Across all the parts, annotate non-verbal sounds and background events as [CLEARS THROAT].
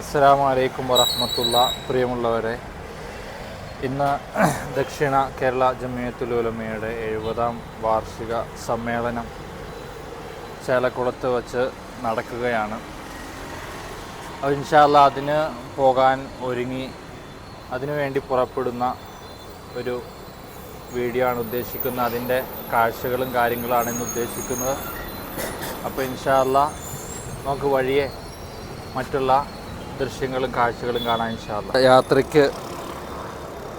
അസ്സലാമു അലൈക്കും വറഹമത്തുള്ള. പ്രിയമുള്ളവരെ ഇന്ന് [CLEARS THROAT] ദക്ഷിണ കേരള ജമിയത്തുലുലമയുടെ എഴുപതാം വാർഷിക സമ്മേളനം ചേലക്കുളത്ത് വച്ച് നടക്കുകയാണ്. ഇൻഷാല്ല അതിന് പോകാൻ ഒരുങ്ങി അതിനുവേണ്ടി പുറപ്പെടുന്ന ഒരു വീഡിയോ ആണ് ഉദ്ദേശിക്കുന്നത്. അതിന്റെ കാഴ്ചകളും കാര്യങ്ങളാണ് ഇന്ന് ഉദ്ദേശിക്കുന്നത്. അപ്പോൾ ഇൻഷാല്ല നമുക്ക് വഴിയെ മറ്റുള്ള ദൃശ്യങ്ങളും കാഴ്ചകളും കാണാൻ ഇൻഷാല്ല യാത്രയ്ക്ക്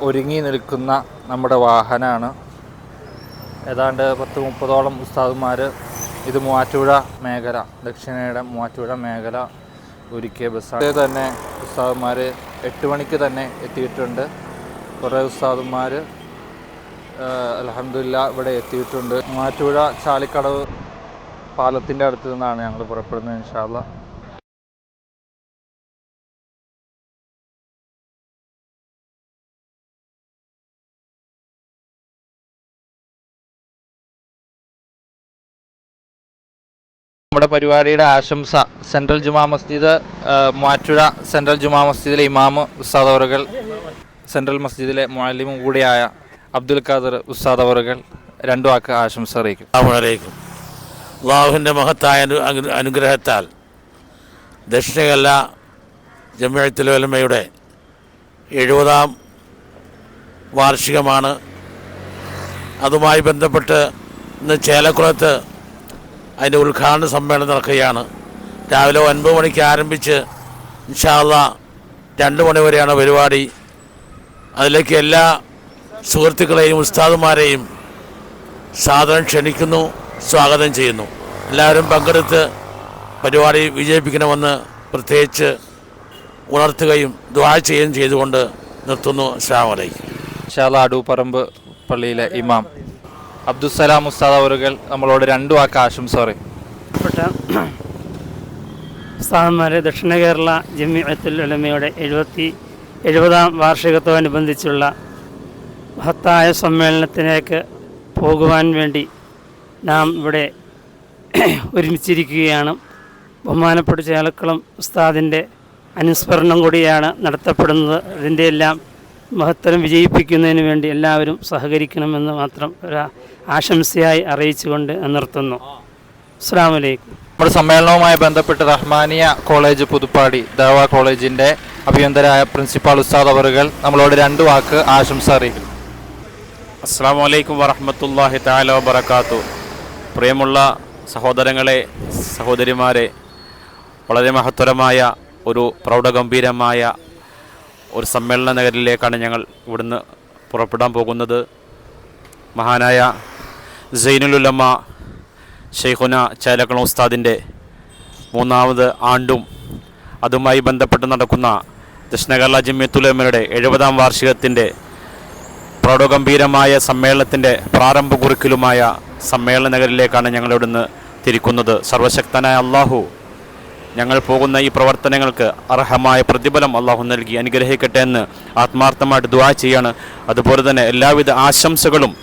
ഒരുങ്ങി നിൽക്കുന്ന നമ്മുടെ വാഹനമാണ് ഏതാണ്ട് പത്ത് മുപ്പതോളം ഉസ്താദുമാർ ഇത് മൂവാറ്റുപുഴ മേഖല ദക്ഷിണയുടെ മൂവാറ്റുപുഴ മേഖല ഒരുക്കിയ ബസ്സാണ്. അതേ തന്നെ ഉസ്താദുമാർ എട്ട് മണിക്ക് തന്നെ എത്തിയിട്ടുണ്ട്. കുറേ ഉസ്താദുമാർ അലഹമില്ല ഇവിടെ എത്തിയിട്ടുണ്ട്. മൂവാറ്റുപുഴ ചാലിക്കടവ് പാലത്തിന്റെ അടുത്ത് നിന്നാണ് ഞങ്ങൾ പുറപ്പെടുന്നത് ഇൻഷാല്ല നമ്മുടെ പരിപാടിയുടെ ആശംസ. സെൻട്രൽ ജുമാ മസ്ജിദ് മാറ്റുഴ സെൻട്രൽ ജുമാ മസ്ജിദിലെ ഇമാമ് ഉസ്താദ് സെൻട്രൽ മസ്ജിദിലെ മുഅല്ലിമും കൂടിയായ അബ്ദുൽ ഖാദർ ഉസ്താദ് രണ്ടു വാക്ക് ആശംസ അറിയിക്കും. അള്ളാഹുവിന്റെ മഹത്തായ അനു അനു- അനുഗ്രഹത്താൽ ദക്ഷിണകല്ല ജമ്യത്തിലോലമ്മയുടെ എഴുപതാം വാർഷികമാണ്. അതുമായി ബന്ധപ്പെട്ട് ഇന്ന് ചേലക്കുളത്ത് അതിന്റെ ഉദ്ഘാടന സമ്മേളനം നടക്കുകയാണ്. രാവിലെ ഒൻപത് മണിക്ക് ആരംഭിച്ച് ഇൻഷാല്ല രണ്ട് മണി വരെയാണ് പരിപാടി. അതിലേക്ക് എല്ലാ സുഹൃത്തുക്കളെയും ഉസ്താദുമാരെയും സാധനം ക്ഷണിക്കുന്നു സ്വാഗതം ചെയ്യുന്നു. എല്ലാവരും പങ്കെടുത്ത് പരിപാടി വിജയിപ്പിക്കണമെന്ന് പ്രത്യേകിച്ച് ഉണർത്തുകയും ദ്വാ ചെയ്യുകയും ചെയ്തുകൊണ്ട് നിർത്തുന്നു. അസ്സാം വലൈക്കും ഷാല അടൂപ്പറമ്പ് പള്ളിയിലെ ഇമാം. അബ്ദുസലാം ഉസ്താദ് അവരുകൾ നമ്മളോട് രണ്ടു വാക്ക് ആശംസ പറയും. ദക്ഷിണ കേരള ജമിഅത്തുൽ ഉലമയുടെ എഴുപത്തി എഴുപതാം വാർഷികത്തോടനുബന്ധിച്ചുള്ള മഹത്തായ സമ്മേളനത്തിലേക്ക് പോകുവാൻ വേണ്ടി നാം ഇവിടെ ഒരുമിച്ചിരിക്കുകയാണ്. ബഹുമാനപ്പെട്ട ചേലക്കുളം ഉസ്താദിന്റെ അനുസ്മരണം കൂടിയാണ് നടത്തപ്പെടുന്നത്. ഇതിന്റെ എല്ലാം മഹത്തരം വിജയിപ്പിക്കുന്നതിന് വേണ്ടി എല്ലാവരും സഹകരിക്കണമെന്ന് മാത്രം ഒരു ആശംസയായി അറിയിച്ചുകൊണ്ട് നിർത്തുന്നു. അസ്സാം വലൈക്കും നമ്മുടെ സമ്മേളനവുമായി ബന്ധപ്പെട്ട് റഹ്മാനിയ കോളേജ് പുതുപ്പാടി ദേവ കോളേജിന്റെ അഭ്യന്തരായ പ്രിൻസിപ്പാൾ ഉസ്താദ് അവറുകൾ നമ്മളോട് രണ്ട് വാക്ക് ആശംസ അറിയിക്കും അസ്സാം വലൈക്കും വറഹമത്തല്ലാഹി താല വബർക്കാത്തു പ്രിയമുള്ള സഹോദരങ്ങളെ സഹോദരിമാരെ വളരെ മഹത്തരമായ ഒരു പ്രൗഢഗംഭീരമായ ഒരു സമ്മേളന നഗരിലേക്കാണ് ഞങ്ങൾ ഇവിടുന്ന് പുറപ്പെടാൻ പോകുന്നത്. മഹാനായ സൈനുലുലമ്മ ഷെയ്ഖുന ചേലക്കണ ഉസ്താദിന്റെ മൂന്നാമത് ആണ്ടും അതുമായി ബന്ധപ്പെട്ട് നടക്കുന്ന ദക്ഷിണ കേരള ജമ്യത്തുലമയുടെ എഴുപതാം വാർഷികത്തിന്റെ പ്രൗഢഗംഭീരമായ സമ്മേളനത്തിന്റെ പ്രാരംഭ കുറിക്കലുമായ സമ്മേളന നഗരിലേക്കാണ് ഞങ്ങളിവിടുന്ന് തിരിക്കുന്നത്. സർവശക്തനായ അള്ളാഹു ഞങ്ങൾ പോകുന്ന ഈ പ്രവർത്തനങ്ങൾക്ക് അർഹമായ പ്രതിഫലം അള്ളാഹു നൽകി അനുഗ്രഹിക്കട്ടെ എന്ന് ആത്മാർത്ഥമായിട്ട് ദുവാ ചെയ്യാണ്. അതുപോലെ തന്നെ എല്ലാവിധ ആശംസകളും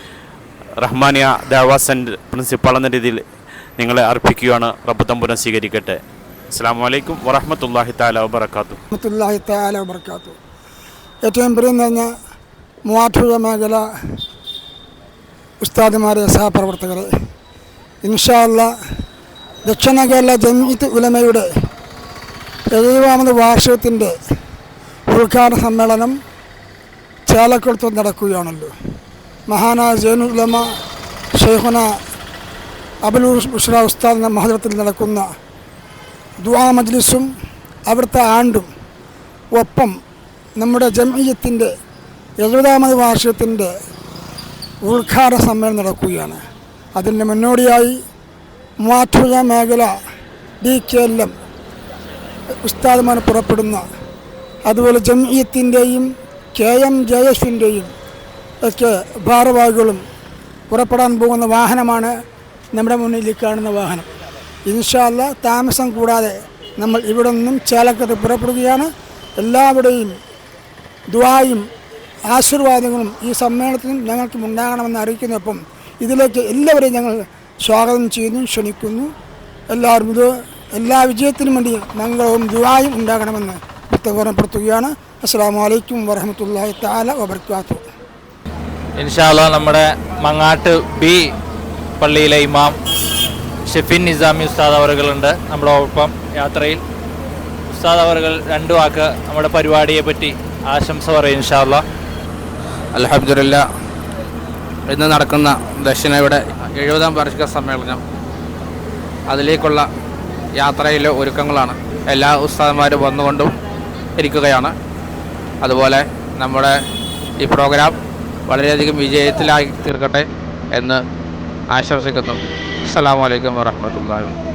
റഹ്മാനിയ ദേവാസൻ പ്രിൻസിപ്പൾ എന്ന രീതിയിൽ നിങ്ങളെ അർപ്പിക്കുകയാണ്. റബ്ബ് തമ്പുരം സ്വീകരിക്കട്ടെ. അസ്സാം വലൈക്കും വറഹമത്തല്ലാഹി താല വബർക്കാത്തു വറഹമത്തല്ലാഹി തആല വബർക്കാത്തു ഏറ്റവും പ്രിയം തന്നെ മൂവാറ്റുപുഴ മേഖല ഉസ്താദുമാരെ സഹപ്രവർത്തകരെ ഇൻഷാല്ല ദക്ഷിണ കേരള ജമീത്ത് ഉലമയുടെ എഴുപതാമത് വാർഷികത്തിന്റെ ഉദ്ഘാടന സമ്മേളനം ചേലക്കുളത്ത് നടക്കുകയാണല്ലോ. മഹാനായ ജൈനുലമ ഷെയ്ഖുന അബുൽ ബുഷ്ര ഉസ്താദ് മഹദത്തിൽ നടക്കുന്ന ദുആ മജ്ലിസും അവിടുത്തെ ആണ്ടും ഒപ്പം നമ്മുടെ ജമീയത്തിന്റെ എഴുപതാമത് വാർഷികത്തിന്റെ ഉദ്ഘാടന സമ്മേളനം നടക്കുകയാണ്. അതിന്റെ മുന്നോടിയായി മൂവാറ്റുപുഴ മേഖല ഡി കെ എൽ എം ഉസ്താദുമാർ പുറപ്പെടുന്ന അതുപോലെ ജംഇയത്തിന്റെയും കെ എം ജെ എഫിന്റെയും ഒക്കെ ഭാരവാഹികളും പുറപ്പെടാൻ പോകുന്ന വാഹനമാണ് നമ്മുടെ മുന്നിൽ കാണുന്ന വാഹനം. ഇൻഷാല്ല താമസം കൂടാതെ നമ്മൾ ഇവിടെ നിന്നും ചേലക്കത്ത് പുറപ്പെടുകയാണ്. എല്ലാവരുടെയും ദ്വായും ആശീർവാദങ്ങളും ഈ സമ്മേളനത്തിനും ഞങ്ങൾക്കും ഉണ്ടാകണമെന്ന് അറിയിക്കുന്നപ്പം ഇതിലേക്ക് എല്ലാവരെയും ഞങ്ങൾ സ്വാഗതം ചെയ്യുന്നു ക്ഷണിക്കുന്നു. എല്ലാവരും ഇത് എല്ലാ വിജയത്തിനും വേണ്ടി മംഗളവും ദുവായും ഉണ്ടാകണമെന്ന് പ്രത്യേകപ്പെടുത്തുകയാണ് അസ്സാം വലൈക്കും വരഹമത്തല്ലാഹി താല വബർക്കാത്തു ഇൻഷാല്ല നമ്മുടെ മങ്ങാട്ട് ബി പള്ളിയിലെ ഇമാം ഷെഫിൻ നിസാമി ഉസ്താദ് അവറുകളുണ്ട്. നമ്മുടെ ഒപ്പം യാത്രയിൽ ഉസ്താദ് അവറുകൾ രണ്ടു വാക്ക് നമ്മുടെ പരിപാടിയെ പറ്റി ആശംസ പറയും ഇൻഷാല്ല അലഹമില്ല ഇന്ന് നടക്കുന്ന ദക്ഷിണയുടെ എഴുപതാം വാർഷിക സമ്മേളനം. അതിലേക്കുള്ള യാത്രയിലെ ഒരുക്കങ്ങളാണ്. എല്ലാ ഉസ്താദന്മാരും വന്നുകൊണ്ടും ഇരിക്കുകയാണ്. അതുപോലെ നമ്മുടെ ഈ പ്രോഗ്രാം വളരെയധികം വിജയത്തിലായി തീർക്കട്ടെ എന്ന് ആശംസിക്കുന്നു. അസ്സാം വലൈക്കും വാഹമത്തല്ലാ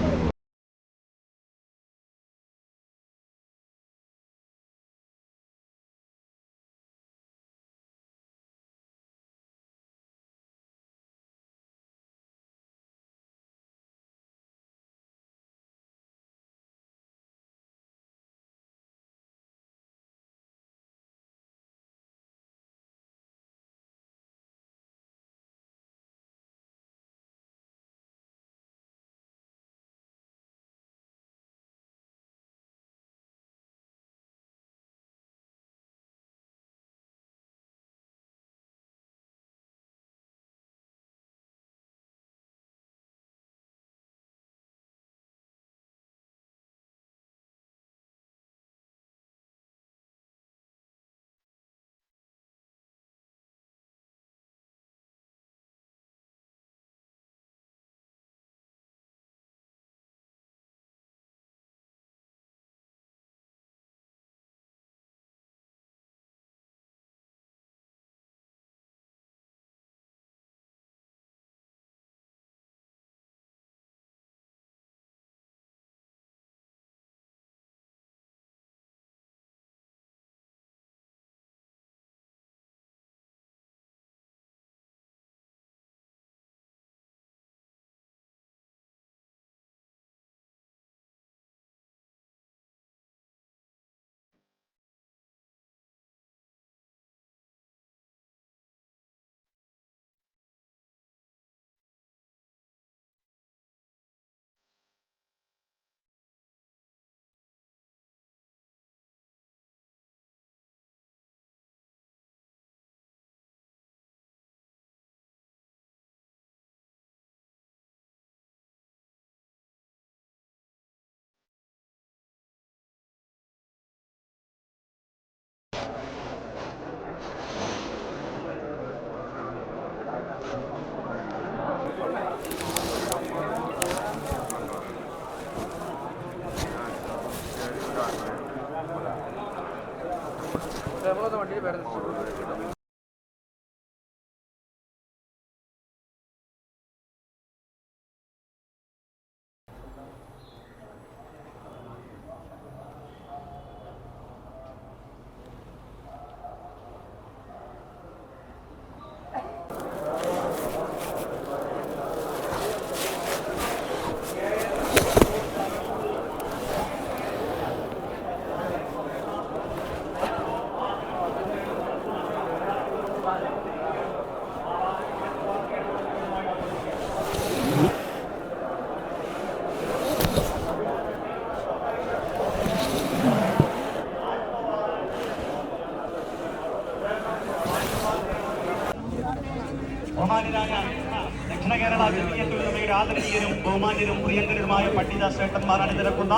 ബഹുമാന്യരും പ്രിയങ്കരനുമായ പണ്ഡിത ശ്രേഷ്ഠന്മാർ അണിനിരക്കുന്ന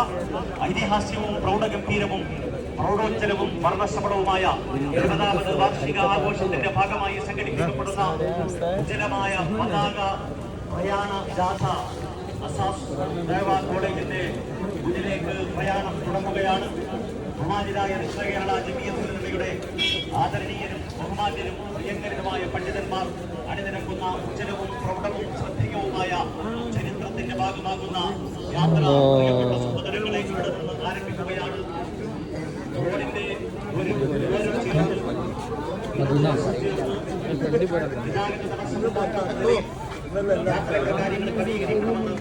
ഐതിഹാസ്യവും പ്രൗഢഗംഭീരവും പ്രൗഢോജ്ജലവും വർണശ്രമണവുമായ എഴുപതാമത് വാർഷിക ആഘോഷത്തിന്റെ ഭാഗമായി സംഘടിപ്പിക്കപ്പെടുന്ന ഉജ്ജലമായ പതാക പ്രയാണ ജാഥ അസാസ് ദേവ കോളേജിന്റെ മുന്നിലേക്ക് പ്രയാണം തുടങ്ങുകയാണ്. ബഹുമാനിതായ കേരള ജമീയത്തുലമയുടെ ആദരണീയനും ബഹുമാന്യനും പ്രിയങ്കരനുമായ പണ്ഡിതന്മാർ അണിനിരക്കുന്ന ഉജ്ജലവും പ്രൗഢവും ശ്രദ്ധേയവുമായ ഭാഗമാകുന്ന യാത്ര പ്രിയപ്പെട്ട സഹോദരങ്ങളെ ഇവിടെ നിന്ന് ആരംഭിക്കുകയാണ്. റോഡിന്റെ ഒരു ഒരു കാര്യങ്ങൾ ക്രമീകരിക്കണമെന്ന്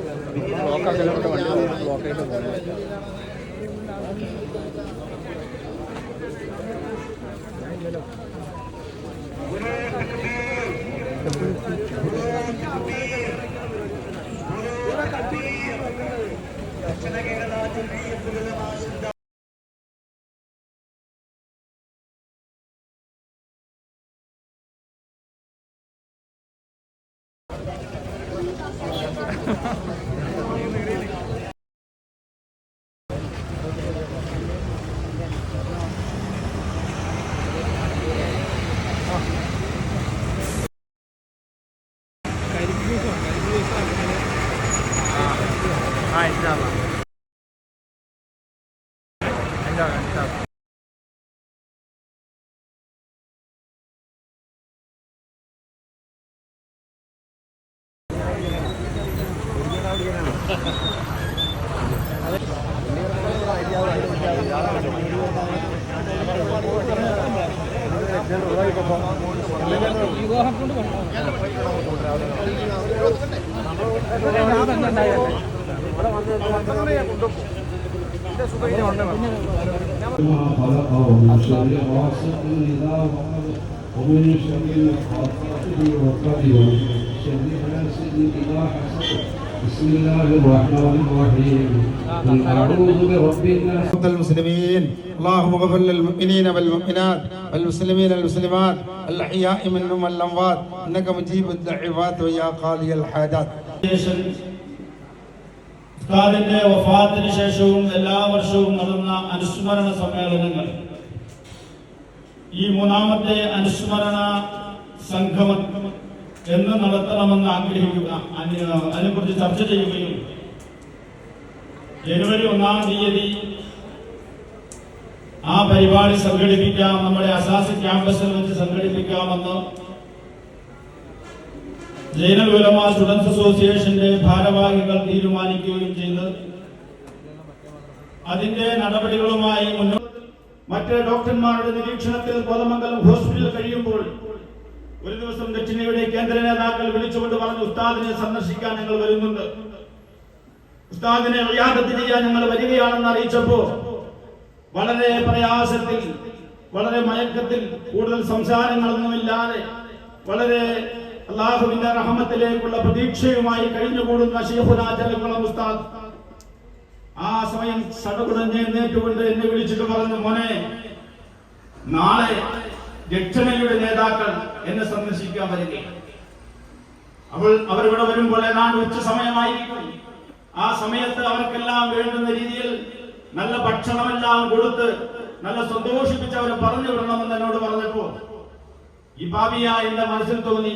ദക്ഷിണ കേരള ومن شر غاسق إذا وقب ومن شر الحاسد وقب ومن شر حاسد إذا حسد المسلمين اللهم اغفر للمؤمنين والمؤمنات والمسلمين والمسلمات الأحياء منهم والأموات إنك مجيب الدعوات ويا قاضي الحاجات ഉസ്താദിന്റെ വഫാത്തിന് ശേഷവും എല്ലാ വർഷവും നടന്ന അനുസ്മരണ സമ്മേളനങ്ങൾ ഈ മൂന്നാമത്തെ അനുസ്മരണ സംഗമം എന്ന് നടത്തണമെന്ന് ആഗ്രഹിക്കുക. അതിന് അതിനെക്കുറിച്ച് ചർച്ച ചെയ്യുകയും ജനുവരി ഒന്നാം തീയതി ആ പരിപാടി സംഘടിപ്പിക്കാം. നമ്മുടെ അസാസി ക്യാമ്പസിൽ വെച്ച് സംഘടിപ്പിക്കാമെന്ന് ഉലമ സ്റ്റുഡൻസ് അസോസിയേഷന്റെ ഭാരവാഹികൾ തീരുമാനിക്കുകയും ചെയ്ത് അതിന്റെ നടപടികളുമായി മുന്നോട്ട് മറ്റ് ഡോക്ടർമാരുടെ നിരീക്ഷണത്തിൽ കോതമംഗലം ഹോസ്പിറ്റലിൽ കഴിയുമ്പോൾ ഒരു ദിവസം ദക്ഷിണയുടെ കേന്ദ്ര നേതാക്കൾ വിളിച്ചുകൊണ്ട് പറഞ്ഞു ഉസ്താദിനെ സന്ദർശിക്കാൻ ഞങ്ങൾ വരുന്നുണ്ട്. ഉസ്താദിനെ റിയാദത്ത് ചെയ്യാൻ ഞങ്ങൾ വരികയാണെന്ന് അറിയിച്ചപ്പോ വളരെ പ്രയാസത്തിൽ വളരെ മയക്കത്തിൽ കൂടുതൽ സംസാരങ്ങളൊന്നുമില്ലാതെ വളരെ അള്ളാഹുവിന്റെ റഹമത്തിലേക്കുള്ള പ്രതീക്ഷയുമായി കഴിഞ്ഞുകൂടുന്ന ഷെയ്ഖുനാചലക്കുളം ഉസ്താദ്. ആ സമയം സടകുടഞ്ഞ് എന്നേറ്റുകൊണ്ട് എന്നെ വിളിച്ചിട്ട് പറഞ്ഞു മോനെ നാളെ ദക്ഷിണയുടെ നേതാക്കൾ എന്നെ സന്ദർശിക്കാൻ വരികയാണ്. അവൾ അവരിവിടെ വരുമ്പോൾ ഏതാണ്ട് ഉച്ച സമയമായിരിക്കും. ആ സമയത്ത് അവർക്കെല്ലാം വേണ്ടുന്ന രീതിയിൽ നല്ല ഭക്ഷണമെല്ലാം കൊടുത്ത് നല്ല സന്തോഷിപ്പിച്ച് അവരെ പറഞ്ഞു വിടണമെന്ന് എന്നോട് പറഞ്ഞപ്പോൾ ഈ ഭാവിയ എന്റെ മനസ്സിൽ തോന്നി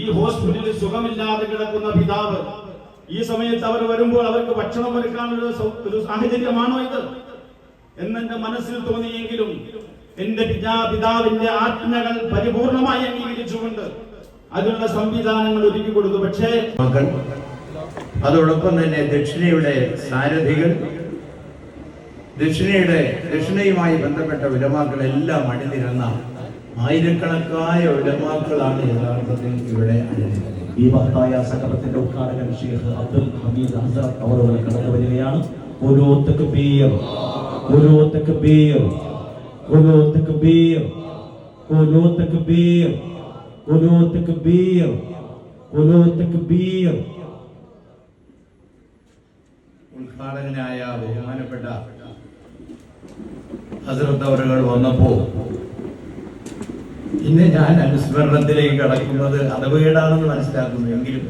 ഈ ഹോസ്പിറ്റലിൽ സുഖമില്ലാതെ കിടക്കുന്ന പിതാവ്. ഈ സമയത്ത് അവർ വരുമ്പോൾ അവർക്ക് ഭക്ഷണം ഒരുക്കാനുള്ള ഒരു സാഹചര്യമാണോ ഇത്? എന്നെന്റെ മനസ്സിൽ തോന്നിയെങ്കിലും എന്റെ പിതാപിതാവിന്റെ ആജ്ഞകൾ പരിപൂർണമായി അംഗീകരിച്ചുകൊണ്ട് അതിനുള്ള സംവിധാനങ്ങൾ ഒരുക്കി കൊടുത്തു. പക്ഷേ മകൾ അതോടൊപ്പം തന്നെ ദക്ഷിണയുടെ സാരഥികൾ ദക്ഷിണയുടെ ദക്ഷിണയുമായി ബന്ധപ്പെട്ട ഉലമാക്കളെല്ലാം അണിനിരന്ന ആയിരക്കണക്കായ ഉലമാക്കളാണ് യഥാർത്ഥത്തിൽ ഇവിടെ ഈ മഹത്തായ സംഗമത്തിന്റെ ഉദ്ഘാടകൻ ഷേഖ് അബ്ദുൽ ഹമീദ് അസർ അവർ കടന്നു വരികയാണ് ഓരോ ഓരോ തക്ബീർ ഓരോ തക്ബീർ ഓരോ തക്ബീർ ഓരോ തക്ബീർ ഓരോ തക്ബീർ ഉദ്ഘാടകനായ ബഹുമാനപ്പെട്ട ഹസരത്ത് അവരുകൾ വന്നപ്പോ ഇന്ന് ഞാൻ അനുസ്മരണത്തിലേക്ക് കടക്കുന്നത് അടവുകേടാണെന്ന് മനസ്സിലാക്കുന്നു. എങ്കിലും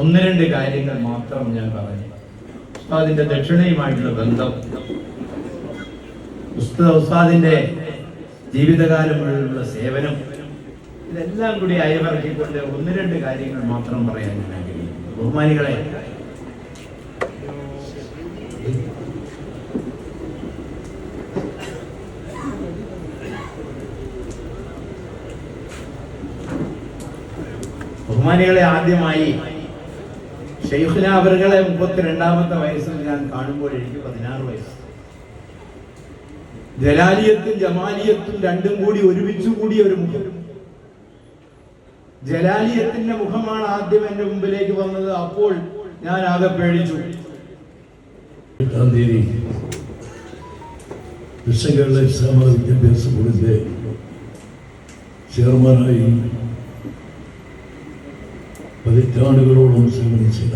ഒന്ന് രണ്ട് കാര്യങ്ങൾ മാത്രം ഞാൻ പറഞ്ഞു. അതിന്റെ ദക്ഷിണയുമായിട്ടുള്ള ബന്ധം ഉസ്താ- ഉസ്താദിന്റെ ജീവിതകാലം മുഴുവനുള്ള സേവനം. ഇതെല്ലാം കൂടി അയവിറക്കിക്കൊണ്ട് ഒന്ന് രണ്ട് കാര്യങ്ങൾ മാത്രം പറയാൻ ഞാൻ ആഗ്രഹിക്കുന്നു. ബഹുമാനികളെ ബഹുമാനികളെ ആദ്യമായി ഷെയ്ഖുല അവറുകളെ മുപ്പത്തിരണ്ടാമത്തെ വയസ്സിൽ ഞാൻ കാണുമ്പോൾ എനിക്ക് പതിനാറ് വയസ്സ്. ജലാലിയത്തും ജമാലിയത്തും രണ്ടും കൂടി ഒരുമിച്ചു കൂടിയ ഒരു മുഖം. ജലാലിയത്തിന്റെ മുഖമാണ് ആദ്യം എന്റെ മുമ്പിലേക്ക് വന്നത്. അപ്പോൾ ഞാൻ ആകെ പേടിച്ചു. വിദ്യാഭ്യാസ ബോർഡിന്റെ ചെയർമാനായി പതിറ്റാണ്ടുകളോളം സേവനം ചെയ്ത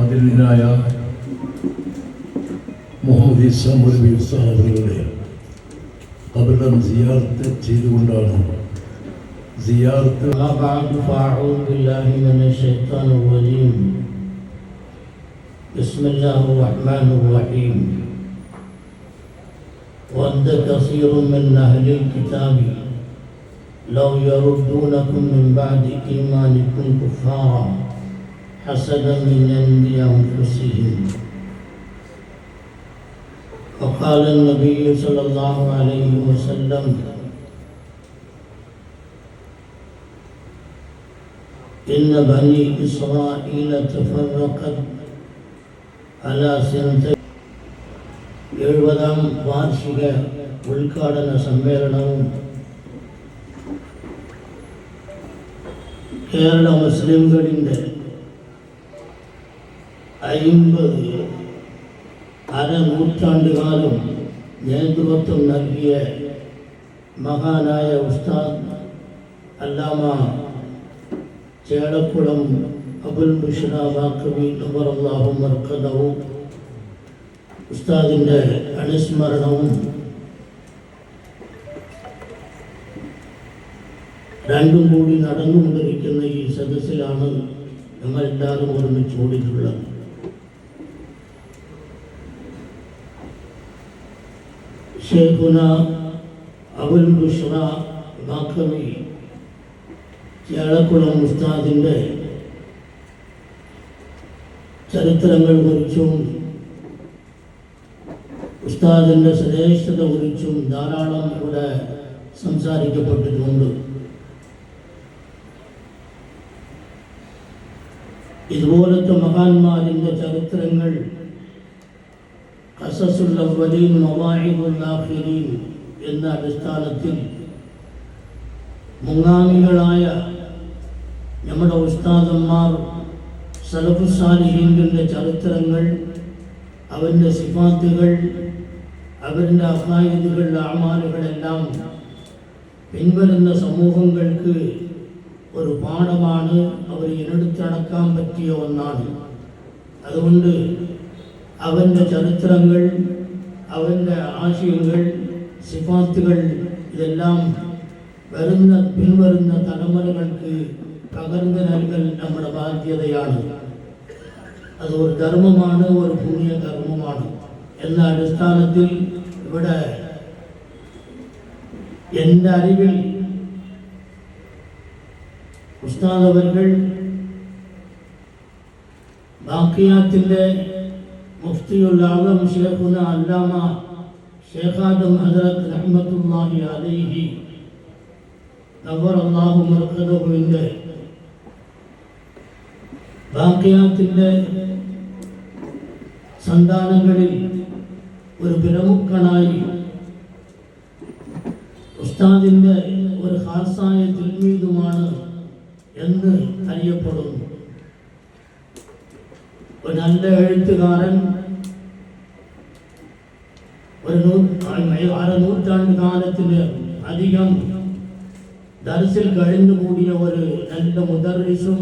ആദരണീയനായ சகோதரி சமுர்வி அவர்களே قبل زيارة تيلولانا زيارة بعد فأعوذ بالله من الشيطان الرجيم. بسم الله الرحمن الرحيم. ود كثير من أهل الكتاب لو يردونكم من بعد إيمانكم كفارا حسدا من عند أنفسهم. وقال النبي صلى الله عليه وسلم إن بني إسرائيل تفرقت على سنتين എഴുപതാം വാർഷിക ഉദ്ഘാടന സമ്മേളനവും കേരള മുസ്ലിംകളിൻ്റെ അയിമ്പത് അരനൂറ്റാണ്ടുകാലം നേതൃത്വം നൽകിയ മഹാനായ ഉസ്താദ് അല്ലാമ ചേളക്കുളം അബുൽ വാക്കവി നബറല്ലാഹു മർക്കദവും ഉസ്താദിന്റെ അനുസ്മരണവും രണ്ടും കൂടി നടന്നുകൊണ്ടിരിക്കുന്ന ഈ സദസ്സിലാണ് നമ്മളെല്ലാവരും ഒരുമിച്ച് കൂടിയിട്ടുള്ളത് ഷേഖുന അബുൽ ബുഷ്ര വാക്കവി ചേളക്കുളം ഉസ്താദിന്റെ ചരിത്രങ്ങൾ കുറിച്ചും ഉസ്താദിന്റെ ശ്രേഷ്ഠത കുറിച്ചും ധാരാളം ഇവിടെ സംസാരിക്കപ്പെട്ടിട്ടുണ്ട്. ഇതുപോലത്തെ മഹാന്മാരിന്റെ ചരിത്രങ്ങൾ മവാഹിദുല്ലാഹിരീൻ എന്ന അടിസ്ഥാനത്തിൽ മുങ്ങാമികളായ നമ്മുടെ ഉസ്താദന്മാർ സലഫുസാലിഹീന്റെ ചരിത്രങ്ങൾ അവന്റെ സിഫാത്തുകൾ അവരുടെ അഫായുകൾ അമാലുകളെല്ലാം പിൻവരുന്ന സമൂഹങ്ങൾക്ക് ഒരു പാഠമാണ് അവർ ഇനെടുത്തടക്കാൻ പറ്റിയ ഒന്നാണ്. അതുകൊണ്ട് അവന്റെ ചരിത്രങ്ങൾ അവന്റെ ആശയങ്ങൾ സിഫാത്തുകൾ ഇതെല്ലാം വരുന്ന പിൻവരുന്ന തലമുറകൾക്ക് പകർന്നു നൽകൽ നമ്മുടെ ബാധ്യതയാണ്. അത് ഒരു ധർമ്മമാണ് ഒരു പുണ്യ കർമ്മമാണ് എന്ന അടിസ്ഥാനത്തിൽ ഇവിടെ എന്റെ അറിവിൽ ഉസ്താദ് ബാക്കിയാത്തിന്റെ മുഫ്തിയുള്ള ആലം ഷേഖുന അല്ലാമ ഷേഖാദം ഹസരത്ത് റഹ്മത്തുല്ലാഹി അലൈഹി. നവർ അള്ളാഹു മർക്കദുവിന്റെ ബാക്കിയാത്തിന്റെ സന്താനങ്ങളിൽ ഒരു പ്രമുഖനായി ഉസ്താദിന്റെ ഒരു ഹാസായ തിൽമീതുമാണ് എന്ന് അറിയപ്പെടുന്നു. ഒരു നല്ല എഴുത്തുകാരൻ ഒരു അര നൂറ്റാണ്ട് കാലത്തിന് അധികം ദർസിൽ കഴിഞ്ഞുകൂടിയ ഒരു നല്ല മുദർറിസും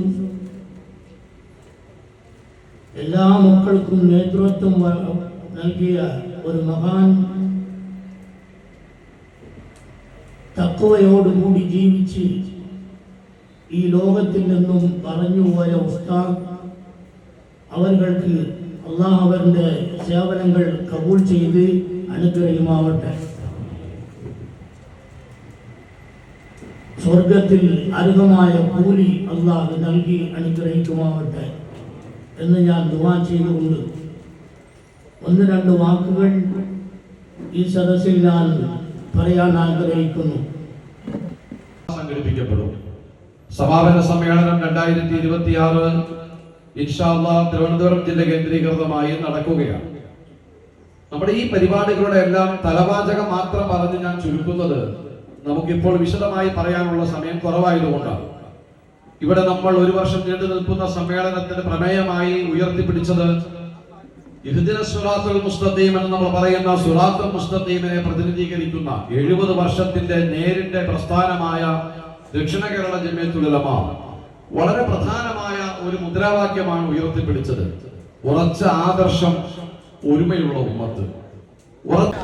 എല്ലാ മക്കൾക്കും നേതൃത്വം നൽകിയ ഒരു മഹാൻ തക്കവയോടുകൂടി ജീവിച്ച് ഈ ലോകത്തിൽ നിന്നും പറഞ്ഞുപോയ ഉസ്താദ് അവർക്ക് അള്ളാഹ് അവരുടെ സേവനങ്ങൾ കബൂൾ ചെയ്ത് അനുഗ്രഹമാവട്ടെ. സ്വർഗത്തിൽ അർഹമായ കൂലി അള്ളാഹ് നൽകി അനുഗ്രഹിക്കുമാവട്ടെ എന്ന് ഞാൻ ദുവാ ചെയ്തുകൊണ്ട് ഒന്ന് രണ്ട് വാക്കുകൾ ഈ സദസ്സിൽ ഞാൻ പറയാൻ ആഗ്രഹിക്കുന്നു. സമാപന സമ്മേളനം രണ്ടായിരത്തി ഇരുപത്തി ഇൻഷാല്ല തിരുവനന്തപുരം ജില്ല കേന്ദ്രീകൃതമായി നടക്കുകയാണ്. നമ്മുടെ ഈ പരിപാടികളുടെ എല്ലാം തലവാചകം മാത്രം പറഞ്ഞ് ഞാൻ ചുരുക്കുന്നത് നമുക്കിപ്പോൾ വിശദമായി പറയാനുള്ള സമയം കുറവായതുകൊണ്ടാണ്. ഇവിടെ നമ്മൾ ഒരു വർഷം നീണ്ടു നിൽക്കുന്ന സമ്മേളനത്തിന് പ്രമേയമായി ഉയർത്തിപ്പിടിച്ചത് ഇഹ്ദിന സുറാത്തുൽ മുസ്തഖീം എന്ന് നമ്മൾ പറയുന്ന സുറാത്തുൽ മുസ്തഖീമിനെ പ്രതിനിധീകരിക്കുന്ന എഴുപത് വർഷത്തിന്റെ നേരിന്റെ പ്രസ്ഥാനമായ ദക്ഷിണ കേരള ജമ്യത്തുലമ വളരെ പ്രധാനമായ ഒരു മുദ്രാവാക്യമാണ് ഉയർത്തിപ്പിടിച്ചത് ഉറച്ച ആദർശം ഒരുമയുള്ള ഉമ്മത്ത്. ഉറച്ച